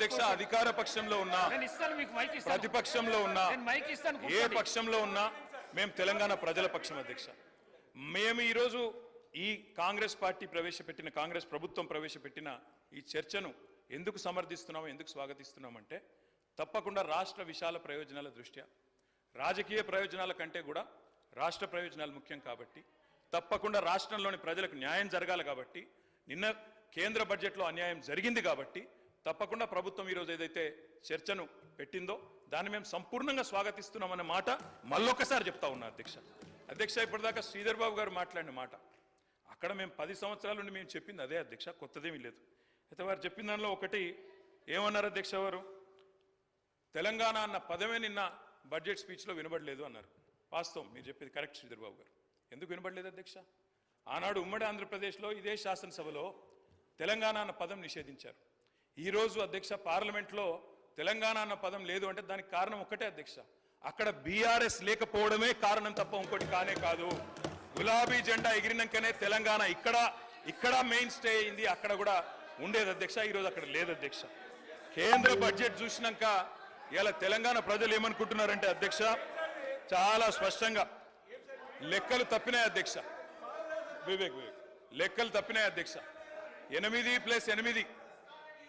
అధ్యక్ష అధికార పక్షంలో ఉన్నా ప్రతిపక్షంలో ఉన్నా ఏ. పక్షంలో ఉన్నా మేము తెలంగాణ ప్రజల పక్షం అధ్యక్ష మేము ఈరోజు ఈ కాంగ్రెస్ పార్టీ ప్రవేశపెట్టిన కాంగ్రెస్ ప్రభుత్వం ప్రవేశపెట్టిన ఈ చర్చను ఎందుకు సమర్థిస్తున్నాము ఎందుకు స్వాగతిస్తున్నామంటే తప్పకుండా రాష్ట్ర విశాల ప్రయోజనాల దృష్ట్యా రాజకీయ ప్రయోజనాల కంటే కూడా రాష్ట్ర ప్రయోజనాలు ముఖ్యం కాబట్టి తప్పకుండా రాష్ట్రంలోని ప్రజలకు న్యాయం జరగాలి కాబట్టి నిన్న కేంద్ర బడ్జెట్లో అన్యాయం జరిగింది కాబట్టి తప్పకుండా ప్రభుత్వం ఈరోజు ఏదైతే చర్చను పెట్టిందో దాన్ని మేము సంపూర్ణంగా స్వాగతిస్తున్నామన్న మాట మళ్ళొకసారి చెప్తా ఉన్నా అధ్యక్ష. అధ్యక్ష ఇప్పటిదాకా శ్రీధర్ బాబు గారు మాట్లాడిన మాట. అక్కడ మేము పది సంవత్సరాల నుండి మేము చెప్పింది అదే అధ్యక్ష కొత్తదేమీ లేదు. అయితే వారు చెప్పిన దానిలో ఒకటి ఏమన్నారు అధ్యక్ష వారు? తెలంగాణ అన్న పదమే నిన్న బడ్జెట్ స్పీచ్లో వినబడలేదు అన్నారు. వాస్తవం మీరు చెప్పేది కరెక్ట్ శ్రీధర్ బాబు గారు. ఎందుకు వినబడలేదు అధ్యక్ష? ఆనాడు ఉమ్మడి ఆంధ్రప్రదేశ్లో ఇదే శాసనసభలో తెలంగాణ అన్న పదం నిషేధించారు. ఈరోజు అధ్యక్ష పార్లమెంట్లో తెలంగాణ అన్న పదం లేదు అంటే దానికి కారణం ఒక్కటే అధ్యక్ష. అక్కడ బీఆర్ఎస్ లేకపోవడమే కారణం తప్ప ఇంకోటి కానే కాదు. గులాబీ జెండా ఎగిరినాకనే తెలంగాణ ఇక్కడ ఇక్కడ మెయిన్ స్టే అయింది అక్కడ కూడా ఉండేది అధ్యక్ష ఈరోజు అక్కడ లేదు అధ్యక్ష. కేంద్ర బడ్జెట్ చూసినాక ఇలా తెలంగాణ ప్రజలు ఏమనుకుంటున్నారంటే అధ్యక్ష చాలా స్పష్టంగా లెక్కలు తప్పినాయి అధ్యక్ష. వివేక్ వివేక్. లెక్కలు తప్పినాయి అధ్యక్ష. ఎనిమిది ప్లస్ ఎనిమిది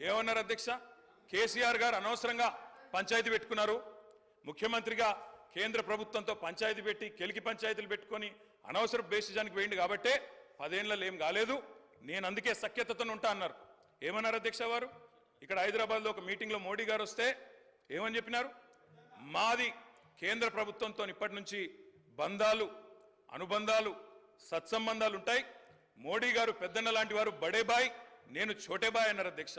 ఏమన్నారు అధ్యక్ష? కేసీఆర్ గారు అనవసరంగా పంచాయతీ పెట్టుకున్నారు. ముఖ్యమంత్రిగా కేంద్ర ప్రభుత్వంతో పంచాయతీ పెట్టి కెలికి పంచాయతీలు పెట్టుకొని అనవసర బేసిజానికి వేయండి కాబట్టే పదేళ్ళలో ఏం కాలేదు. నేను అందుకే సఖ్యతతో ఉంటా అన్నారు. ఏమన్నారు అధ్యక్ష వారు? ఇక్కడ హైదరాబాద్లో ఒక మీటింగ్లో మోడీ గారు వస్తే ఏమని చెప్పినారు? మాది కేంద్ర ప్రభుత్వంతో ఇప్పటి నుంచి బంధాలు అనుబంధాలు సత్సంబంధాలు ఉంటాయి. మోడీ గారు పెద్దన్న లాంటి వారు బడేబాయ్ నేను చోటేబాయ్ అన్నారు అధ్యక్ష.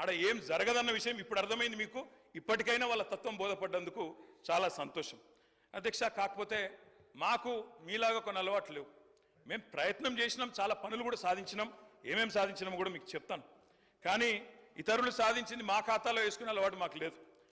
ఆడ ఏం జరగదన్న విషయం ఇప్పుడు అర్థమైంది మీకు? ఇప్పటికైనా వాళ్ళ తత్వం బోధపడ్డందుకు చాలా సంతోషం. అధ్యక్ష కాకపోతే మాకు మీలాగా కొన్ని అలవాట్లు లేవు. మేము ప్రయత్నం చేసినాం చాలా పనులు కూడా సాధించినాం. ఏమేమి సాధించినాం కూడా మీకు చెప్తాను. కానీ ఇతరులు సాధించింది మా ఖాతాలో వేసుకునే అలవాటు మాకు లేదు.